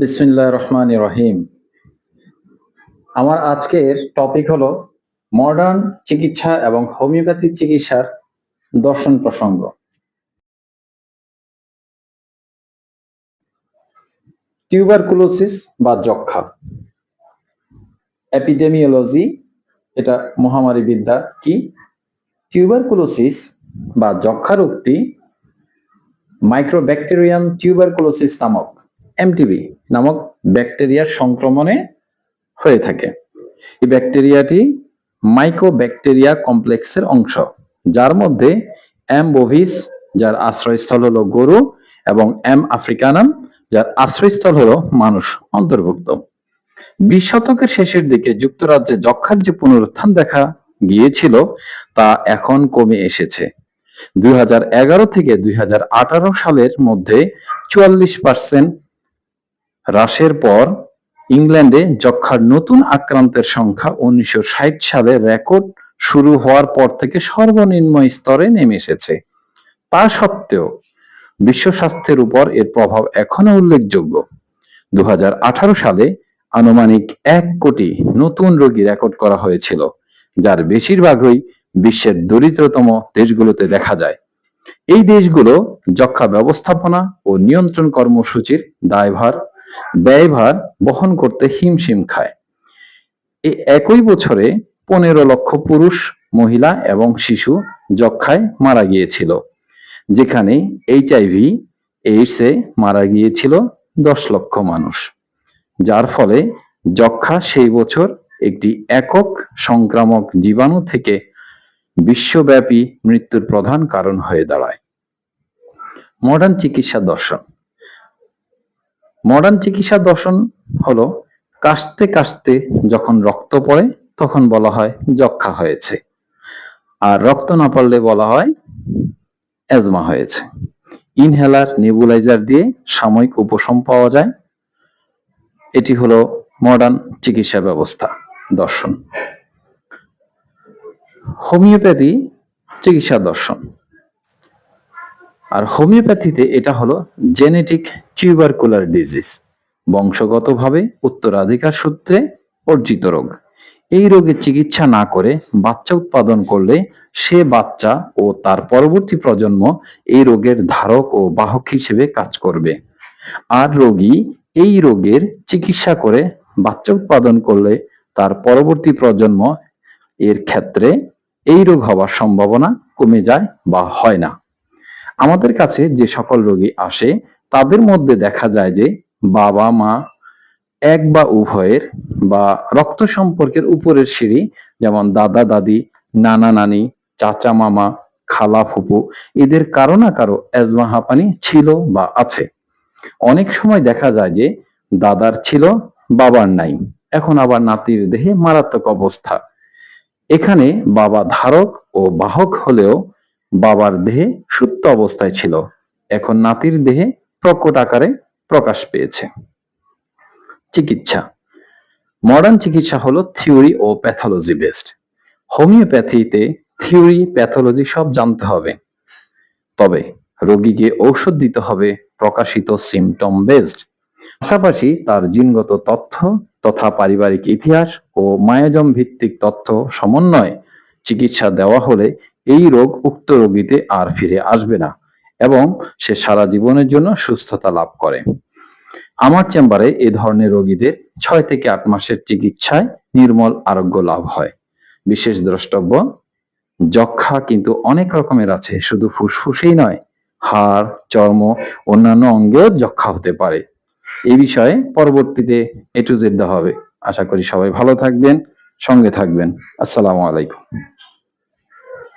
বিসমিল্লাহ রহমান রহিম আমার আজকের টপিক হলো মডার্ন চিকিৎসা এবং হোমিওপ্যাথি চিকিৎসার দর্শন প্রসঙ্গ। টিউবারকুলোসিস বা যক্ষা এপিডেমিওলজি এটা মহামারী বিদ্যা কি? টিউবারকুলোসিস বা যক্ষা রোগটি মাইক্রোব্যাকটেরিয়াম টিউবারকুলোসিস নামক এমটিবি নামক ব্যাকটেরিয়ার সংক্রমণে হয়ে থাকে। এই ব্যাকটেরিয়াটি মাইক্রোব্যাকটেরিয়া কমপ্লেক্সের অংশ, যার মধ্যে এম বোভিস যার আশ্রয়স্থল হলো গরু, এবং এম আফ্রিকানাম যার আশ্রয়স্থল হলো মানুষ অন্তর্ভুক্ত। বিশ শতকের শেষের দিকে যুক্তরাজ্যে যক্ষার যে পুনরুত্থান দেখা গিয়েছিল, তা এখন কমে এসেছে। দুই হাজার এগারো থেকে দুই হাজার আঠারো সালের মধ্যে চুয়াল্লিশ পার্সেন্ট হ্রাসের পর ইংল্যান্ডে যক্ষার নতুন আক্রান্তের সংখ্যা উনিশশো সালে রেকর্ড শুরু হওয়ার পর থেকে সর্বনিম্ন স্তরে নেমে এসেছে। তা সত্ত্বেও বিশ্ব স্বাস্থ্যের উপর এর প্রভাব এখনও উল্লেখযোগ্য। দু সালে আনুমানিক এক কোটি নতুন রোগী রেকর্ড করা হয়েছিল, যার বেশিরভাগই বিশ্বের দরিদ্রতম দেশগুলোতে দেখা যায়। এই দেশগুলো যক্ষা ব্যবস্থাপনা ও নিয়ন্ত্রণ কর্মসূচির দায়ভার ব্যয়ভার বহন করতে হিমশিম খায়। এই একই বছরে পনেরো লক্ষ পুরুষ, মহিলা এবং শিশু যক্ষায় মারা গিয়েছিল, যেখানে এইচআইভি এইডসে মারা গিয়েছিল দশ লক্ষ মানুষ, যার ফলে যক্ষা সেই বছর একটি একক সংক্রামক জীবাণু থেকে বিশ্বব্যাপী মৃত্যুর প্রধান কারণ হয়ে দাঁড়ায়। মডার্ন চিকিৎসা দর্শন। মডার্ন চিকিৎসা দর্শন হলো কাশতে কাশতে যখন রক্ত পড়ে, তখন বলা হয় যক্ষা হয়েছে। আর রক্ত না পড়লে বলা হয় অ্যাজমা হয়েছে। ইনহেলার, নেবুলাইজার দিয়ে সাময়িক উপশম পাওয়া যায়। এটি হলো মডার্ন চিকিৎসা ব্যবস্থা দর্শন। হোমিওপ্যাথি চিকিৎসা দর্শন। আর হোমিওপ্যাথিতে এটা হলো জেনেটিক টিউবারকুলার ডিজিজ বংশগতভাবে উত্তরাধিকার সূত্রে অর্জিত রোগ। এই রোগের চিকিৎসা না করে বাচ্চা উৎপাদন করলে সে বাচ্চা ও তার পরবর্তী প্রজন্ম এই রোগের ধারক ও বাহক হিসেবে কাজ করবে। আর রোগী এই রোগের চিকিৎসা করে বাচ্চা উৎপাদন করলে তার পরবর্তী প্রজন্ম এর ক্ষেত্রে এই রোগ হওয়ার সম্ভাবনা কমে যায় বা হয় না। আমাদের কাছে যে সকল রোগী আসে, তাদের মধ্যে দেখা যায় যে বাবা, মা এক বা উভয়ের বা রক্ত সম্পর্কের উপরের সিঁড়ি, যেমন দাদা, দাদি, নানা, নানি, চাচা, মামা, খালা, ফুপু, এদের কারও না কারও অ্যাজমা হাঁপানি ছিল বা আছে। অনেক সময় দেখা যায় যে দাদার ছিল, বাবার নাই। এখন আবার নাতির দেহে মারাত্মক অবস্থা। এখানে বাবা ধারক ও বাহক হলেও বাবার দেহে সুপ্ত অবস্থায় ছিল। এখন নাতির দেহে প্রকট আকারে প্রকাশ পেয়েছে। চিকিৎসা। মডার্ন চিকিৎসা হলো থিওরি ও প্যাথোলজি বেসড হোমিওপ্যাথিতে থিওরি প্যাথোলজি সব জানতে হবে। তবে রোগীকে ঔষধ দিতে হবে প্রকাশিত সিমটম বেসড পাশাপাশি তার জিনগত তথ্য তথা পারিবারিক ইতিহাস ও মায়াজম ভিত্তিক তথ্য সমন্বয়ে চিকিৎসা দেওয়া হলে এই রোগ উক্ত রোগীতে আর ফিরে আসবে না এবং সে সারা জীবনের জন্য সুস্থতা লাভ করে। আমার চেম্বারে এ ধরনের রোগীদের ছয় থেকে আট মাসের চিকিৎসায় নির্মল আরোগ্য লাভ হয়। বিশেষ দ্রষ্টব্য যক্ষা কিন্তু অনেক রকমের আছে, শুধু ফুসফুসেই নয়, হাড়, চর্ম, অন্যান্য অঙ্গেও যক্ষা হতে পারে। এই বিষয়ে পরবর্তীতে এ টু জেড দেওয়া হবে। আশা করি সবাই ভালো থাকবেন, সঙ্গে থাকবেন। আসসালামু আলাইকুম।